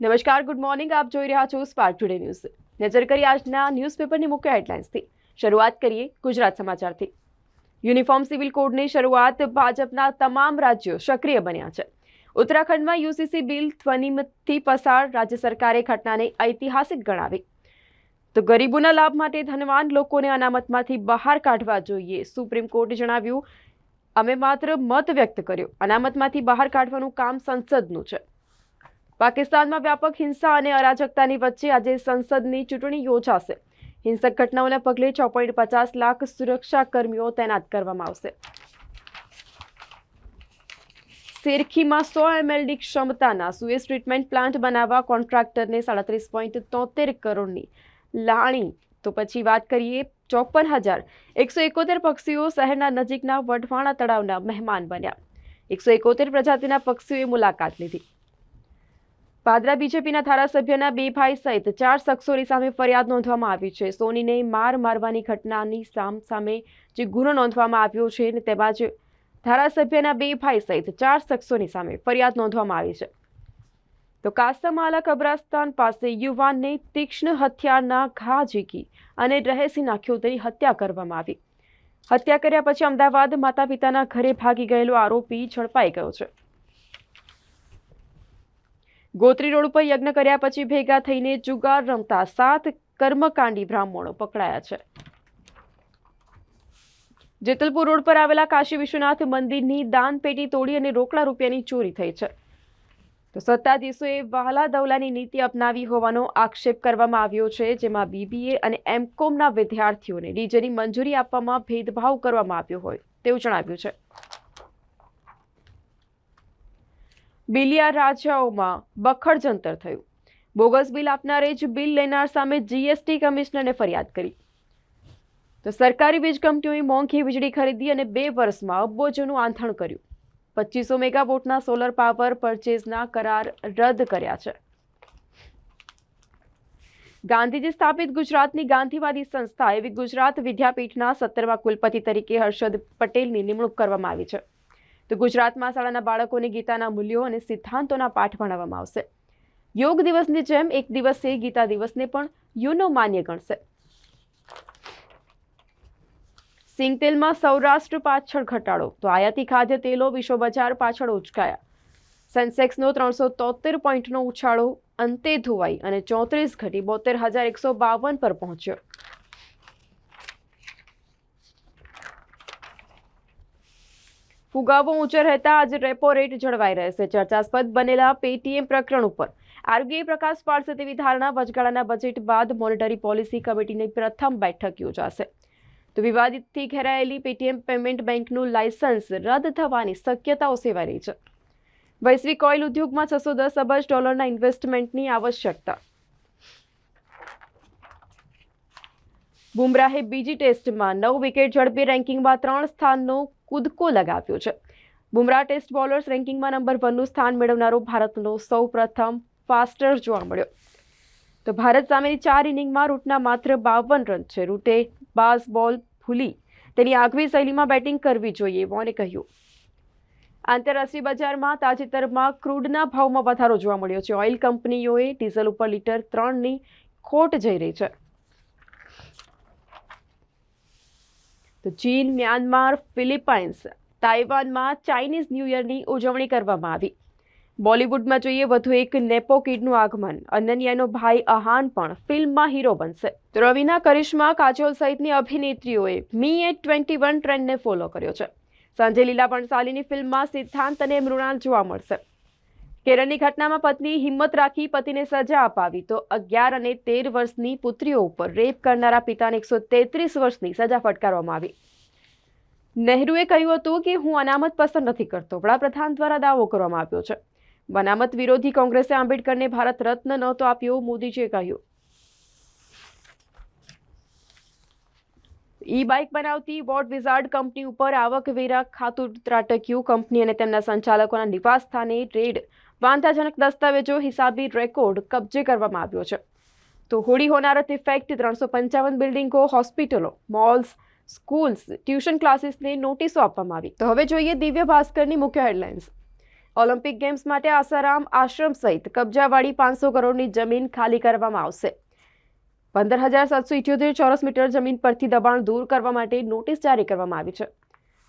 નમસ્કાર, good morning. આપ જોઈ રહ્યા છો સ્પાર્ક ટુડે ન્યૂઝ નજર કરી આજના ન્યૂઝપેપરની મુખ્ય હેડલાઇન્સથી શરૂઆત કરીએ ગુજરાત સમાચારથી. યુનિફોર્મ સિવિલ કોડની શરૂઆત ભાજપના તમામ રાજ્યો સક્રિય બન્યા છે. ઉત્તરાખંડમાં યુસીસી બિલ ધ્વનિમતથી પસાર, રાજ્ય સરકારે ઘટનાને ઐતિહાસિક ગણાવી. તો ગરીબોના લાભ માટે ધનવાન લોકોને અનામતમાંથી બહાર કાઢવા જોઈએ, સુપ્રીમ કોર્ટે જણાવ્યું. અમે માત્ર મત વ્યક્ત કર્યો. અનામતમાંથી બહાર કાઢવાનું કામ સંસદનું છે. પાકિસ્તાનમાં વ્યાપક હિંસા અને અરાજકતાની વચ્ચે આજે સંસદની ચૂંટણી યોજાશે. હિંસક ઘટનાઓના પગલે છ પોઈન્ટ પચાસ લાખ સુરક્ષા કર્મીઓ તૈનાત કરવામાં આવશે. સેરખીમાં સો એમએલડી ક્ષમતાના સુએઝ ટ્રીટમેન્ટ પ્લાન્ટ બનાવવા કોન્ટ્રાક્ટરને સાડત્રીસ પોઈન્ટ તોતેર કરોડની લાણી. તો પછી વાત કરીએ ચોપન હજાર એકસો એકોતેર પક્ષીઓ શહેરના નજીકના વઢવાણા તળાવના મહેમાન બન્યા. એકસો એકોતેર પ્રજાતિના પક્ષીઓએ મુલાકાત લીધી. પાદરા બીજેપીના ધારાસભ્યના બે ભાઈ સહિત ચાર શખ્સોની સામે ફરિયાદ નોંધવામાં આવી છે. સોનીને માર મારવાની ઘટનાની સામ સામે જે ગુનો નોંધવામાં આવ્યો છે ને તેમાં જ ધારાસભ્યના બે ભાઈ સહિત ચાર શખ્સોની સામે ફરિયાદ નોંધવામાં આવી છે. તો કાસમાલા કબ્રસ્તાન પાસે યુવાનને તીક્ષ્ણ હથિયારના ઘા ઝીકી અને રહેસી નાખ્યો તેની હત્યા કરવામાં આવી. હત્યા કર્યા પછી અમદાવાદ માતા પિતાના ઘરે ભાગી ગયેલો આરોપી ઝડપાઈ ગયો છે. ગોત્રી રોડ ઉપર યજ્ઞ કર્યા પછી ભેગા થઈને જુગાર રમતા સાત કર્મકાંડી બ્રાહ્મણો પકડાયા છે. જેતલપુર રોડ પર આવેલા કાશી વિશ્વનાથ મંદિરની દાન પેટી તોડી અને રોકડા રૂપિયાની ચોરી થઈ છે. તો સત્તાધીશોએ વહાલા દવલાની નીતિ અપનાવી હોવાનો આક્ષેપ કરવામાં આવ્યો છે, જેમાં બીબીએ અને એમકોમના વિદ્યાર્થીઓને ડીજેની મંજૂરી આપવામાં ભેદભાવ કરવામાં આવ્યો હોય તેવું જણાવ્યું છે. બિલિયા રાજાઓમાં બખડ જંતર થયું. બોગસ બિલ આપનારે જ બિલ લેનાર સામે જીએસટી કમિશનરને ફરિયાદ કરી. તો સરકારી વીજ કંપનીઓએ મોંઘી વીજળી ખરીદી અને બે વર્ષમાં અબોજોનું આંથણ કર્યું. પચીસો મેગાવોટના સોલર પાવર પરચેઝના કરાર રદ કર્યા છે. ગાંધીજી સ્થાપિત ગુજરાતની ગાંધીવાદી સંસ્થા એવી ગુજરાત વિદ્યાપીઠના સત્તરમા કુલપતિ તરીકે હર્ષદ પટેલની નિમણૂક કરવામાં આવી છે. તો ગુજરાતમાં શાળાના બાળકોને ગીતાના મૂલ્યો અને સિદ્ધાંતોના પાઠ ભણાવવામાં આવશે. યોગ દિવસની જેમ એક દિવસે ગીતા દિવસને પણ યુનો માન્ય ગણશે. સિંગતેલમાં સૌરાષ્ટ્ર પાછળ ઘટાડો, તો આયાતી ખાદ્ય તેલો વિશ્વ બજાર પાછળ ઉચકાયા. સેન્સેક્સનો ત્રણસો તોતેર પોઈન્ટનો ઉછાળો, અંતે ધોવાઈ અને ચોત્રીસ ઘટી બોતેર હજાર એકસો બાવન પર પહોંચ્યો. ફુગાવો ઊંચો રહેતા આજે રેપો રેટ જળવાઈ રહેશે ચર્ચાસ્પદ બનેલા પેટીએમ પ્રકરણ ઉપર આરોગ્ય પ્રકાશ પાડશે તેવી ધારણા વચગાળાના બજેટ બાદ મોનેટરી પોલિસી કમિટીની પ્રથમ બેઠક યોજાશે. તો વિવાદિતથી ઘેરાયેલી પેટીએમ પેમેન્ટ બેંકનું લાયસન્સ રદ થવાની શક્યતાઓ સેવાઈ રહી છે. વૈશ્વિક ઓઇલ ઉદ્યોગમાં છસો દસ અબજ ડોલરના ઇન્વેસ્ટમેન્ટની આવશ્યકતા બુમરાહે બીજી ટેસ્ટમાં નવ વિકેટ ઝડપી રેન્કિંગમાં ત્રણ સ્થાનનો કૂદકો લગાવ્યો છે. બુમરાહ ટેસ્ટ બોલર્સ રેન્કિંગમાં નંબર વનનું સ્થાન મેળવનારો ભારતનો સૌ પ્રથમ ફાસ્ટર જોવા મળ્યો. તો ભારત સામેની ચાર ઇનિંગમાં રૂટના માત્ર બાવન રન છે. રૂટે બાઝ બોલ ભૂલી તેની આગવી શૈલીમાં બેટિંગ કરવી જોઈએ વોને કહ્યું. આંતરરાષ્ટ્રીય બજારમાં તાજેતરમાં ક્રૂડના ભાવમાં વધારો જોવા મળ્યો છે. ઓઇલ કંપનીઓએ ડીઝલ ઉપર લીટર ત્રણની ખોટ જઈ રહી છે. તો ચીન, મ્યાનમાર, ફિલિપાઇન્સ, તાઇવાનમાં ચાઇનીઝ ન્યૂ યરની ઉજવણી કરવામાં આવી. બોલિવૂડમાં જોઈએ વધુ એક નેપો કિડનું આગમન. અનન્યાનો ભાઈ અહાન પણ ફિલ્મમાં હીરો બનશે. રવિના કરિશ્મા કાજોલ સહિતની અભિનેત્રીઓએ મી એ ટ્વેન્ટી વન ટ્રેન્ડને ફોલો કર્યો છે. સાંજે લીલા ભણસાલીની ફિલ્મમાં સિદ્ધાંત અને મૃણાલ જોવા મળશે. કેરળની ઘટનામાં પત્ની હિંમત રાખી પતિને સજા અપાવી. તો અગિયાર અને તેર વર્ષની પુત્રીઓ ઉપર રેપ કરનારા પિતાને એકસો તેત્રીસ વર્ષની સજા ફટકારવામાં આવી. નહેરુએ કહ્યું હતું કે હું અનામત પસંદ નથી કરતો. વડાપ્રધાન દ્વારા દાવો કરવામાં આવ્યો છે. બનામત વિરોધી કોંગ્રેસે આંબેડકરને ભારત રત્ન નહોતો આપ્યો, મોદીજીએ કહ્યું. ઈ બાઇક બનાવતી વોટ વિઝાર્ડ કંપની ઉપર આવકવેરા ખાતું ત્રાટક્યું. કંપની અને તેમના સંચાલકોના નિવાસ સ્થાને રેડ વાંધાજનક દસ્તાવેજો હિસાબી રેકોર્ડ કબજે કરવામાં આવ્યો છે. તો હોળી હોનારત ઇફેક્ટ ત્રણસો પંચાવન બિલ્ડિંગો, હોસ્પિટલો મોલ્સ સ્કૂલ્સ ટ્યુશન ક્લાસીસને નોટિસો આપવામાં આવી. તો હવે જોઈએ દિવ્ય ભાસ્કરની મુખ્ય હેડલાઇન્સ ઓલિમ્પિક ગેમ્સ માટે આસારામ આશ્રમ સહિત કબજાવાળી પાંચસો કરોડની જમીન ખાલી કરવામાં આવશે. પંદર હજાર સાતસો ઇઠ્યોતેર ચોરસ મીટર જમીન પરથી દબાણ દૂર કરવા માટે નોટિસ જારી કરવામાં આવી છે.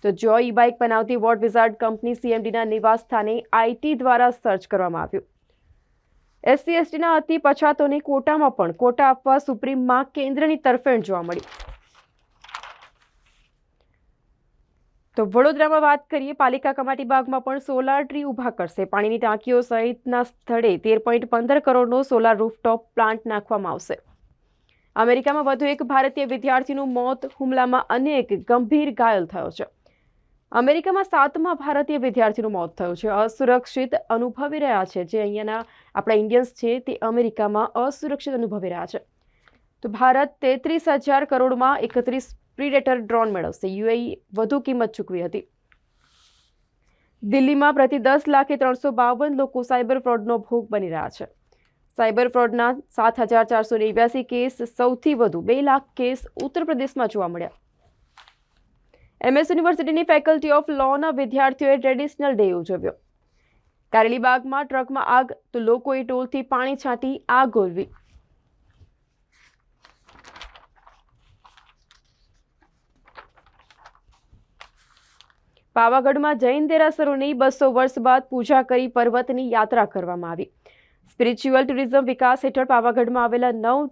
તો જો ઈ બાઇક બનાવતી વોટ વિઝાર્ડ કંપની સીએમડીના નિવાસ સ્થાને આઈટી દ્વારા સર્ચ કરવામાં આવ્યું. એસસી એસટીના અતિ પછાતોને કોટામાં પણ કોટા આપવા સુપ્રીમમાં કેન્દ્રની તરફેણ જોવા મળી. તો વડોદરામાં વાત કરીએ, પાલિકા કમાટી બાગમાં પણ સોલાર ટ્રી ઊભા કરશે. પાણીની ટાંકીઓ સહિતના સ્થળે તેર પોઈન્ટ પંદર કરોડનો સોલાર રૂફટોપ પ્લાન્ટ નાખવામાં આવશે. અમેરિકામાં વધુ એક ભારતીય વિદ્યાર્થીનું મોત, હુમલામાં અનેક ગંભીર ઘાયલ થયો છે. અમેરિકામાં સાતમા ભારતીય વિદ્યાર્થીનું મોત થયું છે. અસુરક્ષિત અનુભવી રહ્યા છે. જે અહીંયાના આપણા ઇન્ડિયન્સ છે તે અમેરિકામાં અસુરક્ષિત અનુભવી રહ્યા છે. તો ભારત તેત્રીસ હજાર કરોડમાં એકત્રીસ પ્રિડેટર ડ્રોન મેળવશે. યુએઈ વધુ કિંમત ચૂકવી હતી. દિલ્હીમાં પ્રતિ દસ લાખે ત્રણસો બાવન લોકો સાયબર ફ્રોડનો ભોગ બની રહ્યા છે. સાયબર ફ્રોડના સાત હજાર ચારસો નેવ્યાસી કેસ સૌથી વધુ, બે લાખ કેસ ઉત્તર પ્રદેશમાં જોવા મળ્યા. એમએસ યુનિવર્સિટીની ફેકલ્ટી ઓફ લોના વિદ્યાર્થીઓએ ટ્રેડિશનલ ડે ઉજવ્યો. કારેલીબાગમાં ટ્રકમાં આગ, તો લોકોએ ટોલથી પાણી છાંટી આગ ઓલવી પાવાગઢમાં જૈન દેરાસરોની બસો વર્ષ બાદ પૂજા કરી પર્વતની યાત્રા કરવામાં આવી. સ્પિરિચ્યુઅલ ટુરિઝમ વિકાસ હેઠળ પાવાગઢમાં આવેલા નવ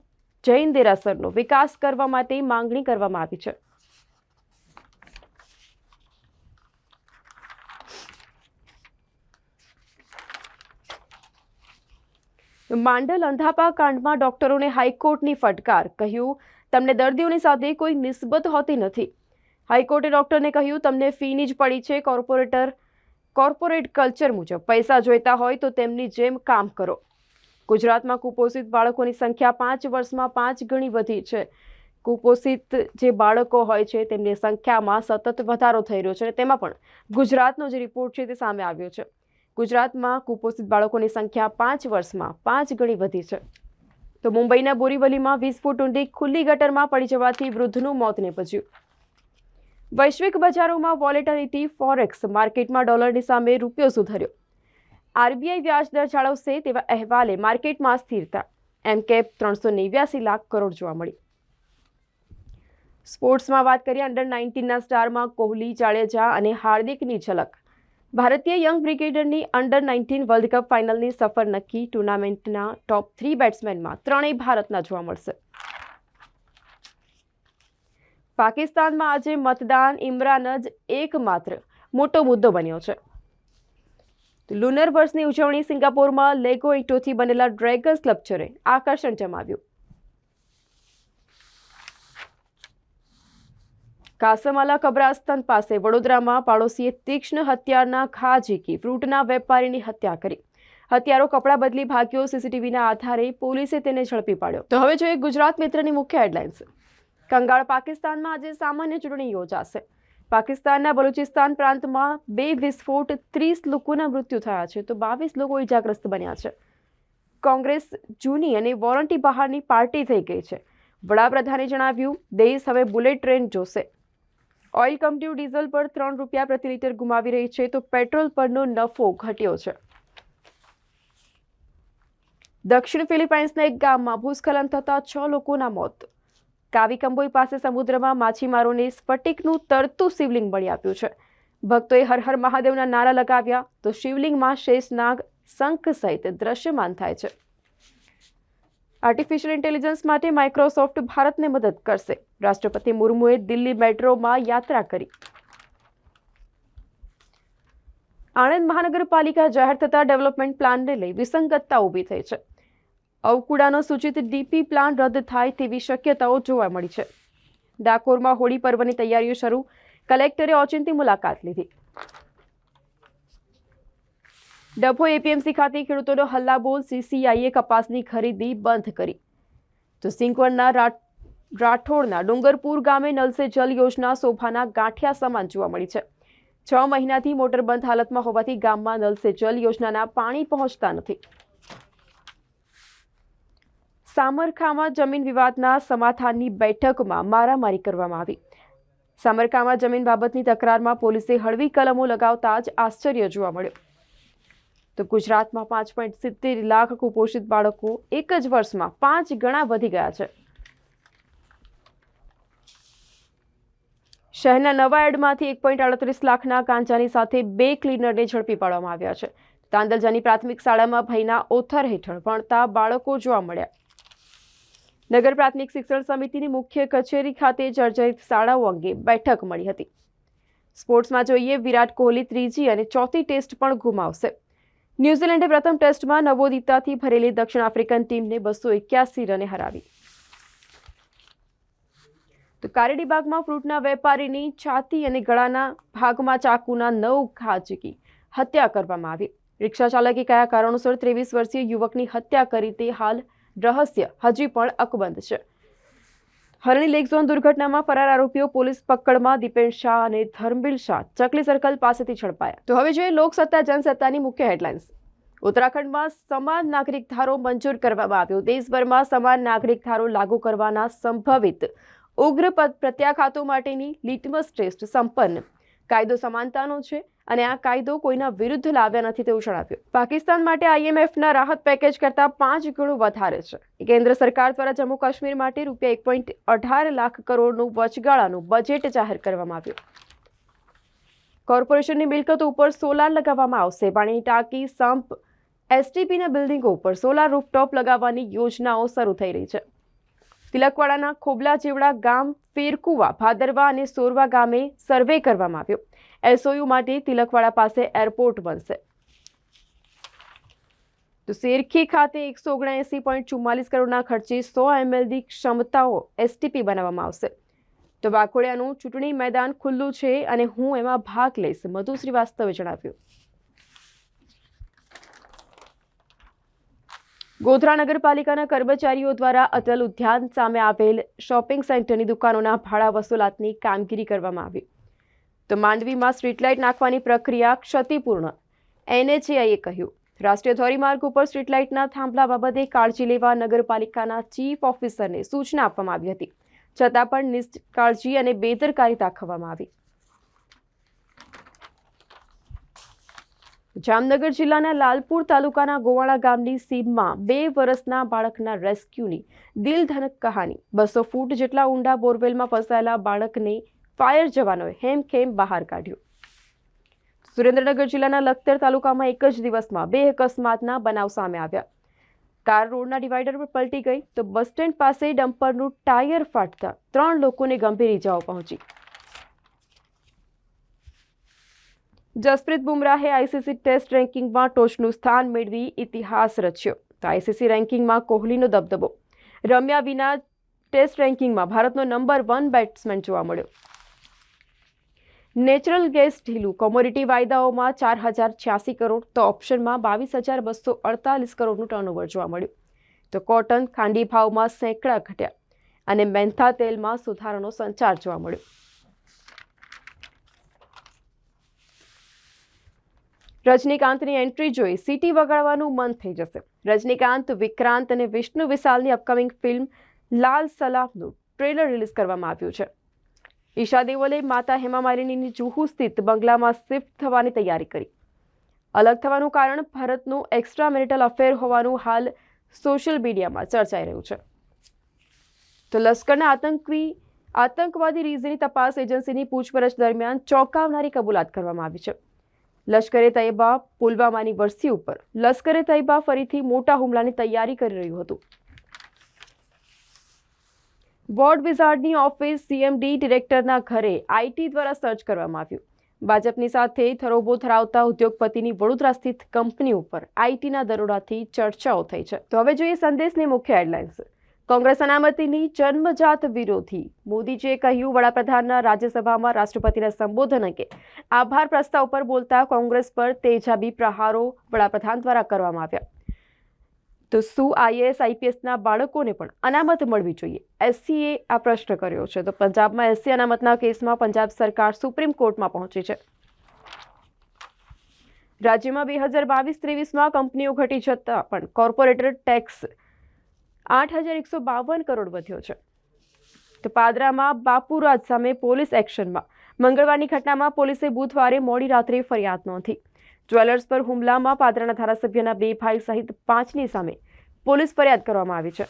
જૈન દેરાસરનો વિકાસ કરવા માટે માંગણી કરવામાં આવી છે. માંડલ અંધાપા કાંડમાં ડોક્ટરોને હાઈકોર્ટની ફટકાર, કહ્યું, તમને દર્દીઓની સાથે કોઈ નિસ્બત હોતી નથી. હાઈકોર્ટે ડોક્ટરને કહ્યું, તમને ફીની જ પડી છે કોર્પોરેટર, કોર્પોરેટ કલ્ચર મુજબ. પૈસા જોઈતા હોય તો તેમની જેમ કામ કરો. ગુજરાતમાં કુપોષિત બાળકોની સંખ્યા પાંચ વર્ષમાં પાંચ ગણી વધી છે. કુપોષિત જે બાળકો હોય છે, તેમની સંખ્યામાં સતત વધારો થઈ રહ્યો છે તેમાં પણ ગુજરાતનો જે રિપોર્ટ છે તે સામે આવ્યો છે. ગુજરાતમાં કુપોષિત બાળકોની સંખ્યા પાંચ વર્ષમાં પાંચ ગણી વધી છે. તો મુંબઈના બોરીવલીમાં વીસ ફૂટ ઊંડી ખુલ્લી ગટરમાં પડી જવાથી વૃદ્ધનું મોત નીપજ્યું. વૈશ્વિક બજારોમાં વોલેટિલિટી, ફોરેક્સ માર્કેટમાં ડોલરની સામે રૂપિયો સુધર્યો. આરબીઆઈ વ્યાજ દર જાળવશે તેવા અહેવાલે માર્કેટમાં સ્થિરતા. એમ કેપ ત્રણસો નેવ્યાસી લાખ કરોડ જોવા મળી. સ્પોર્ટ્સમાં વાત કરીએ, અંડર નાઇન્ટીનના સ્ટારમાં કોહલી, જાડેજા અને હાર્દિકની ઝલક. ભારતીય યંગ બ્રિગેડરની અંડર નાઇન્ટીન વર્લ્ડ કપ ફાઇનલની સફર નક્કી. ટુર્નામેન્ટના ટોપ થ્રી બેટ્સમેનમાં ત્રણેય ભારતના જોવા મળશે. પાકિસ્તાનમાં આજે મતદાન ઇમરાન જ એકમાત્ર મોટો મુદ્દો બન્યો છે. લુનર વર્ષની ઉજવણી સિંગાપોરમાં લેગો ઇટોથી બનેલા ડ્રેગન સ્કલ્પચરે આકર્ષણ જમાવ્યું. કાસમાલા કબ્રાસ્તાન પાસે વડોદરામાં પાડોશીએ તીક્ષ્ણ હત્યારના ઘા ઝીકી ફ્રૂટના વેપારીની હત્યા કરી. હત્યારો કપડાં બદલી ભાગ્યો, સીસીટીવીના આધારે પોલીસે તેને ઝડપી પાડ્યો. તો હવે જોઈએ ગુજરાત મિત્રની મુખ્ય હેડલાઇન્સ. કંગાળ, પાકિસ્તાનમાં આજે સામાન્ય ચૂંટણી યોજાશે. પાકિસ્તાનના બલુચિસ્તાન પ્રાંતમાં બે વિસ્ફોટ, ત્રીસ લોકોના મૃત્યુ થયા છે. તો બાવીસ લોકો ઇજાગ્રસ્ત બન્યા છે. કોંગ્રેસ જૂની અને વોરંટી બહારની પાર્ટી થઈ ગઈ છે. વડાપ્રધાને જણાવ્યું, દેશ હવે બુલેટ ટ્રેન જોશે. ઓઇલ કંપનીઓ ડીઝલ પર ત્રણ રૂપિયા પ્રતિ લીટર ગુમાવી રહી છે, તો પેટ્રોલ પરનો નફો ઘટ્યો છે. દક્ષિણ ફિલિપાઇન્સના એક ગામમાં ભૂસ્ખલન થતાં છ લોકોના મોત. કાવી કંબોઈ પાસે સમુદ્રમાં માછીમારોને સ્ફટિકનું તરતું શિવલિંગ મળી આપ્યું છે. ભક્તોએ હર હર મહાદેવના નારા લગાવ્યા, તો શિવલિંગમાં શેષનાગ, શંખ સહિત દ્રશ્યમાન થાય છે. આર્ટિફિશિયલ ઇન્ટેલિજન્સ માટે માઇક્રોસોફ્ટ ભારતને મદદ કરશે. રાષ્ટ્રપતિ મુર્મુએ દિલ્હી મેટ્રોમાં યાત્રા કરી. આણંદ મહાનગરપાલિકા જાહેર થતા ડેવલપમેન્ટ પ્લાનને લઈ વિસંગતતા ઊભી થઈ છે. અવકુડાનો સૂચિત ડીપી પ્લાન રદ થાય તેવી શક્યતાઓ જોવા મળી છે. ડાકોરમાં હોળી પર્વની તૈયારીઓ શરૂ. કલેક્ટરે ઓચિંતી મુલાકાત લીધી. ડભો એપીએમસી ખાતે ખેડૂતોનો હલ્લાબોલ સીસીઆઈએ કપાસની ખરીદી બંધ કરી. તો સિંકવણના રાઠોડના ડુંગરપુર ગામે નલસે જલ યોજના શોભાના ગાંઠિયા સમાન જોવા મળી છે. છ મહિનાથી મોટર બંધ હાલતમાં હોવાથી ગામમાં નલસે જલ યોજનાના પાણી પહોંચતા નથી. સામરખામાં જમીન વિવાદના સમાધાનની બેઠકમાં મારામારી કરવામાં આવી. સામરખામાં જમીન બાબતની તકરારમાં પોલીસે હળવી કલમો લગાવતા જ આશ્ચર્ય જોવા મળ્યું. તો ગુજરાતમાં પાંચ પોઈન્ટ સિત્તેર લાખ કુપોષિત બાળકો એક જ વર્ષમાં પાંચ ગણા વધી ગયા છે. શહેરના નવા એડમાંથી એક પોઈન્ટ આડત્રીસ લાખના કાંચાની સાથે બે ક્લીનરને ઝડપી પાડવામાં આવ્યા છે. તાંદલજાની પ્રાથમિક શાળામાં ભયના ઓથર હેઠળ ભણતા બાળકો જોવા મળ્યા. નગર પ્રાથમિક શિક્ષણ સમિતિની મુખ્ય કચેરી ખાતે જર્જરિત શાળાઓ અંગે બેઠક મળી હતી. સ્પોર્ટ્સમાં જોઈએ વિરાટ કોહલી ત્રીજી અને ચોથી ટેસ્ટ પણ ગુમાવશે. ન્યૂઝીલેન્ડે પ્રથમ ટેસ્ટમાં નવોદિતાથી ભરેલી દક્ષિણ આફ્રિકન ટીમને બસો એક્યાસી રને હરાવી. તો કારેડીબાગમાં ફ્રૂટના વેપારીની છાતી અને ગળાના ભાગમાં ચાકુના નવ ઝીકી હત્યા કરવામાં આવી. રિક્ષા ચાલકે કયા કારણોસર ત્રેવીસ વર્ષીય યુવકની હત્યા કરી તે હાલ રહસ્ય. હજી પણ અકબંધ છે. હરણી લેક ઝોન દુર્ઘટનામાં ફરાર આરોપીઓ પોલીસ પકડમાં દીપેન શાહ અને ધર્મબીર શાહ ચકલી સર્કલ પાસેથી ઝડપાયા. તો હવે જોઈએ લોકસત્તા, જનસત્તાની મુખ્ય હેડલાઇન્સ. ઉત્તરાખંડમાં સમાન નાગરિક ધારો મંજૂર કરવામાં આવ્યો. દેશભરમાં સમાન નાગરિક ધારો લાગુ કરવાના સંભવિત ઉગ્ર પ્રત્યાઘાતો માટેની લિટમસ ટેસ્ટ સંપન્ન. કાયદો સમાનતાનો છે. અને આ કાયદો કોઈના વિરુદ્ધ લાવ્યા નથી તેવું જણાવ્યું. પાકિસ્તાન માટે આઈએમએફના રાહત પેકેજ કરતાં પાંચ ગણું વધારે છે. કેન્દ્ર સરકાર દ્વારા જમ્મુ કાશ્મીર માટે રૂપિયા એક પોઈન્ટ અઢાર લાખ કરોડનું વચગાળાનું બજેટ જાહેર કરવામાં આવ્યું. કોર્પોરેશનની મિલકતો ઉપર સોલાર લગાવવામાં આવશે. પાણીની ટાંકી, સંપ, એસટીપીના બિલ્ડિંગો ઉપર સોલાર રૂફટોપ લગાવવાની યોજનાઓ શરૂ થઈ રહી છે. તિલકવાડાના ખોબલા જેવડા ગામ ફેરકુવા, ભાદરવા અને સોરવા ગામે સર્વે કરવામાં આવ્યો. એસઓયુ માટે તિલકવાડા પાસે એરપોર્ટ બનશે. તો શેરખી ખાતે એકસો ઓગણએંસી પોઈન્ટ ચુમ્માલીસ કરોડના ખર્ચે સો એમએલની ક્ષમતાઓ એસટીપી બનાવવામાં આવશે. તો વાકોડિયાનું ચૂંટણી મેદાન ખુલ્લું છે અને હું એમાં ભાગ લઈશ. મધુ શ્રીવાસ્તવે જણાવ્યું. ગોધરા નગરપાલિકાના કર્મચારીઓ દ્વારા અટલ ઉદ્યાન સામે આવેલ શોપિંગ સેન્ટરની દુકાનોના ભાડા વસૂલાતની કામગીરી કરવામાં આવી. તો માંડવીમાં સ્ટ્રીટ લાઇટ નાખવાની પ્રક્રિયા ક્ષતિપૂર્ણ. એનએચએઆઈએ કહ્યું, રાષ્ટ્રીય ધોરીમાર્ગ ઉપર સ્ટ્રીટ લાઇટના થાંભલા બાબતે કાળજી લેવા નગરપાલિકાના ચીફ ઓફિસરને સૂચના આપવામાં આવી હતી. છતાં પણ નિષ્કાળજી અને બેદરકારી દાખવવામાં આવી. જામનગર જિલ્લાના લાલપુર તાલુકાના ગોવાળા ગામની સીમમાં બે વર્ષના બાળકના રેસ્ક્યુની દિલધનક કહાની. બસો ફૂટ જેટલા ઊંડા બોરવેલમાં ફસાયેલા બાળકને ફાયર જવાનોએ હેમખેમ બહાર કાઢ્યું. સુરેન્દ્રનગર જિલ્લાના લખતર તાલુકામાં એક જ દિવસમાં બે અકસ્માતના બનાવ સામે આવ્યા. કાર રોડના ડિવાઈડર પર પલટી ગઈ તો બસ સ્ટેન્ડ પાસે ડમ્પરનું ટાયર ફાટતા ત્રણ લોકોને ગંભીર ઇજાઓ પહોંચી. જસપ્રીત બુમરાહે આઈસીસી ટેસ્ટ રેન્કિંગમાં ટોચનું સ્થાન મેળવી ઇતિહાસ રચ્યો. તો આઈસીસી રેન્કિંગમાં કોહલીનો દબદબો. રમ્યા વિના ટેસ્ટ રેન્કિંગમાં ભારતનો નંબર વન બેટ્સમેન જોવા મળ્યો. નેચરલ ગેસ ઢીલું. કોમોડિટી વાયદાઓમાં ચાર હજાર છ્યાસી કરોડ, તો ઓપ્શનમાં બાવીસ હજાર બસો અડતાલીસ કરોડનું ટર્નઓવર જોવા મળ્યું. તો કોટન ખાંડી ભાવમાં સેંકડા ઘટ્યા અને મેન્થા તેલમાં સુધારાનો સંચાર જોવા મળ્યો. રજનીકાંતની એન્ટ્રી જોઈ સિટી વગાડવાનું મન થઈ જશે. રજનીકાંત, વિક્રાંત અને વિષ્ણુ વિશાલની અપકમિંગ ફિલ્મ લાલ સલામનું ટ્રેલર રિલીઝ કરવામાં આવ્યું છે. ઈશા દેવલે માતા હેમા માલિનીની જુહુ સ્થિત બંગલામાં શિફ્ટ થવાની તૈયારી કરી. અલગ થવાનું કારણ ભારતનું એક્સ્ટ્રા મેરિટલ અફેર હોવાનું હાલ સોશિયલ મીડિયામાં ચર્ચાઈ રહ્યું છે. તો લશ્કરના આતંકી, આતંકવાદી રીઝની તપાસ એજન્સીની પૂછપરછ દરમિયાન ચોંકાવનારી કબૂલાત કરવામાં આવી છે. લશ્કરે તૈયબા પુલવામાની વરસી ઉપર, લશ્કરે તૈયબા ફરીથી મોટા હુમલાની તૈયારી કરી રહ્યું હતું. વોર્ડ વિઝાર્ડની ઓફિસ સીએમડી ડિરેક્ટરના ઘરે આઈટી દ્વારા સર્ચ કરવામાં આવ્યું. ભાજપની સાથે થરોબો ધરાવતા ઉદ્યોગપતિની વડોદરા સ્થિત કંપની ઉપર આઈટીના દરોડાથી ચર્ચાઓ થઈ છે. તો હવે જોઈએ સંદેશની મુખ્ય હેડલાઇન્સ. કોંગ્રેસ અનામતીની જન્મજાત વિરોધી. મોદીજીએ કહ્યું, વડાપ્રધાનના રાજ્યસભામાં રાષ્ટ્રપતિના સંબોધન અંગે આભાર પ્રસ્તાવ પર બોલતા કોંગ્રેસ પર તેજાબી પ્રહારો વડાપ્રધાન દ્વારા કરવામાં આવ્યા. તો શું આઈએએસ આઈપીએસના બાળકોને પણ અનામત મળવી જોઈએ? એસસીએ આ પ્રશ્ન કર્યો છે. તો પંજાબમાં એસસી અનામતના કેસમાં પંજાબ સરકાર સુપ્રીમ કોર્ટમાં પહોંચી છે. રાજ્યમાં બે હજાર બાવીસ ત્રેવીસમાં કંપનીઓ ઘટી જતાં, પણ કોર્પોરેટર ટેક્સ આઠ હજાર એકસો બાવન કરોડ વધ્યો છે. તો પાદરામાં બાપુરાજ સામે પોલીસ એક્શનમાં. મંગળવારની ઘટનામાં પોલીસે બુધવારે મોડી રાત્રે ફરિયાદ નોંધી. જ્વેલર્સ પર હુમલામાં પાદરાના ધારાસભ્યના બે ભાઈ સહિત પાંચની સામે પોલીસ ફરિયાદ કરવામાં આવી છે.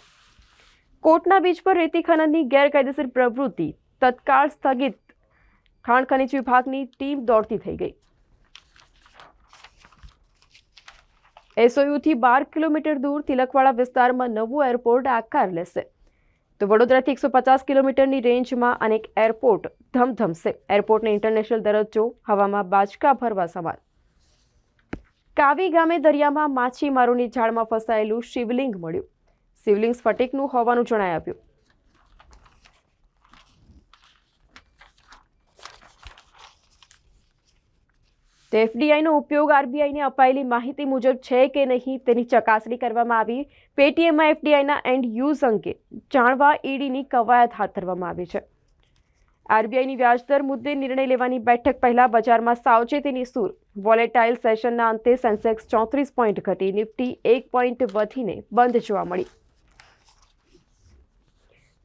કોટના બીચ પર રેતી ખનનની ગેરકાયદેસર પ્રવૃત્તિ તત્કાળ સ્થગિત ખાણ ખનિજ વિભાગની ટીમ દોડતી થઈ ગઈ. એસઓયુથી બાર કિલોમીટર દૂર તિલકવાડા વિસ્તારમાં નવું એરપોર્ટ આકાર લેશે. તો વડોદરાથી એકસો પચાસ કિલોમીટરની રેન્જમાં અનેક એરપોર્ટ ધમધમશે. એરપોર્ટને ઇન્ટરનેશનલ દરજ્જો, હવામાં બાચકા ભરવા સમાન કાવી ગામે દરિયામાં માછીમારોની જાળમાં ફસાયેલું શિવલિંગ મળ્યું. શિવલિંગ સ્ફટિકનું હોવાનું જણાઈ આપ્યું. તો એફડીઆઈનો ઉપયોગ આરબીઆઈને અપાયેલી માહિતી મુજબ છે કે નહીં તેની ચકાસણી કરવામાં આવી. પેટીએમમાં એફડીઆઈના એન્ડ યુઝ અંગે જાણવા ઈડીની કવાયત હાથ ધરવામાં આવી છે. આરબીઆઈની વ્યાજદર મુદ્દે નિર્ણય લેવાની બેઠક પહેલા બજારમાં સાવચેતીની સૂર. વોલેટાઇલ સેશનના અંતે સેન્સેક્સ ચોત્રીસ પોઈન્ટ ઘટી, નિફ્ટી એક પોઈન્ટ વધીને બંધ જોવા મળી.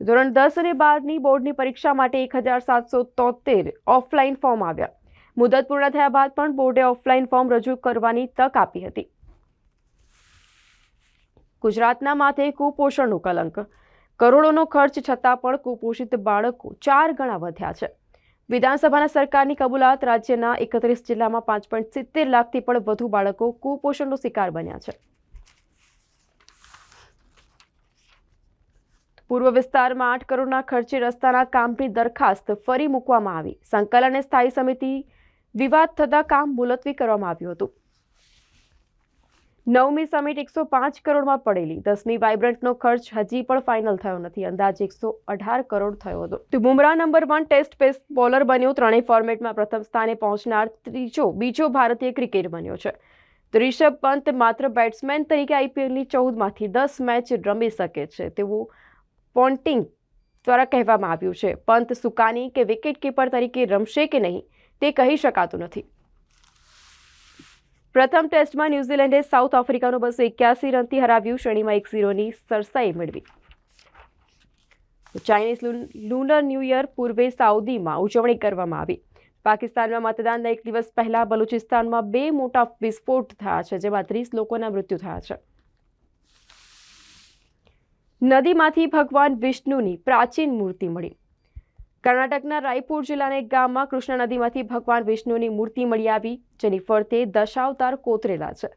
ધોરણ દસ અને બારની બોર્ડની પરીક્ષા માટે એક હજાર સાતસો તોતેર ઓફલાઈન ફોર્મ આવ્યા. મુદત પૂર્ણ થયા બાદ પણ બોર્ડે ઓફલાઈન ફોર્મ રજૂ કરવાની તક આપી હતી. ગુજરાતના માથે કુપોષણનું કલંક. કરોડોનો ખર્ચ છતાં પણ કુપોષિત બાળકો ચાર ગણા વધ્યા છે. વિધાનસભાના સરકારની કબૂલાત રાજ્યના એકત્રીસ જિલ્લામાં પાંચ પોઈન્ટ સિત્તેર લાખથી પણ વધુ બાળકો કુપોષણનો શિકાર બન્યા છે. પૂર્વ વિસ્તારમાં આઠ કરોડના ખર્ચે રસ્તાના કામની દરખાસ્ત ફરી મૂકવામાં આવી. સંકલન અને સ્થાયી સમિતિ વિવાદ થતાં કામ મુલતવી કરવામાં આવ્યું હતું. નવમી સમિટ એકસો પાંચ કરોડમાં પડેલી. દસમી વાઇબ્રન્ટનો ખર્ચ હજી પણ ફાઇનલ થયો નથી. અંદાજે એકસો અઢાર કરોડ થયો હતો. તો Bumrah number one test pace bowler બન્યો. ત્રણેય ફોર્મેટમાં પ્રથમ સ્થાને પહોંચનાર ત્રીજો, બીજો ભારતીય ક્રિકેટ બન્યો છે. તો રિષભ પંત માત્ર બેટ્સમેન તરીકે આઈપીએલની ચૌદમાંથી દસ મેચ રમી શકે છે તેવું પોન્ટિંગ દ્વારા કહેવામાં આવ્યું છે. પંત સુકાની કે વિકેટ કીપર તરીકે રમશે કે નહીં તે કહી શકાતું નથી. પ્રથમ ટેસ્ટમાં ન્યૂઝીલેન્ડે સાઉથ આફ્રિકાનું બસો એક્યાસી રનથી હરાવ્યું. શ્રેણીમાં એક ઝીરોની સરસાઈ મેળવી. ચાઇનીઝ લુનર ન્યૂ યર પૂર્વે સાઉદીમાં ઉજવણી કરવામાં આવી. પાકિસ્તાનમાં મતદાનના એક દિવસ પહેલા બલુચિસ્તાનમાં બે મોટા વિસ્ફોટ થયા છે, જેમાં ત્રીસ લોકોના મૃત્યુ થયા છે. નદીમાંથી ભગવાન વિષ્ણુની પ્રાચીન મૂર્તિ મળી. કર્ણાટકના રાયપુર જિલ્લાના એક ગામમાં કૃષ્ણ નદીમાંથી ભગવાન વિષ્ણુની મૂર્તિ મળી આવી, જેની ફરતે દશાવતાર કોતરેલા છે.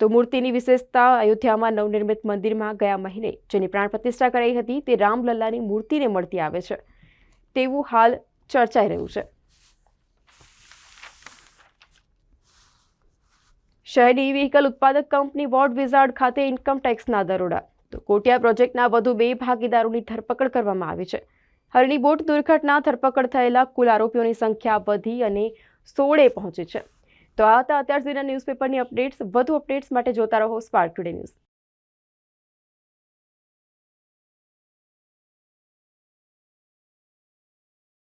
તો મૂર્તિની વિશેષતા અયોધ્યામાં નવનિર્મિત મંદિરમાં ગયા મહિને જેની પ્રાણ પ્રતિષ્ઠા કરાઈ હતી, તે રામલલ્લાની મૂર્તિને મળતી આવે છે. તેવું હાલ ચર્ચાઈ રહ્યું છે. શહેરી વ્હીકલ ઉત્પાદક કંપની વોર્ડ વિઝાર્ડ ખાતે ઇન્કમ ટેક્સના દરોડા. તો કોટિયા પ્રોજેક્ટના વધુ બે ભાગીદારોની ધરપકડ કરવામાં આવી છે. હરણી બોટ દુર્ઘટના, ધરપકડ થયેલા કુલ આરોપીઓની સંખ્યા વધી અને સોળે પહોંચી છે. તો આ હતા અત્યાર સુધીના ન્યૂઝપેપરની અપડેટ્સ. વધુ અપડેટ્સ માટે જોતા રહો સ્પાર્ક ટુડે ન્યૂઝ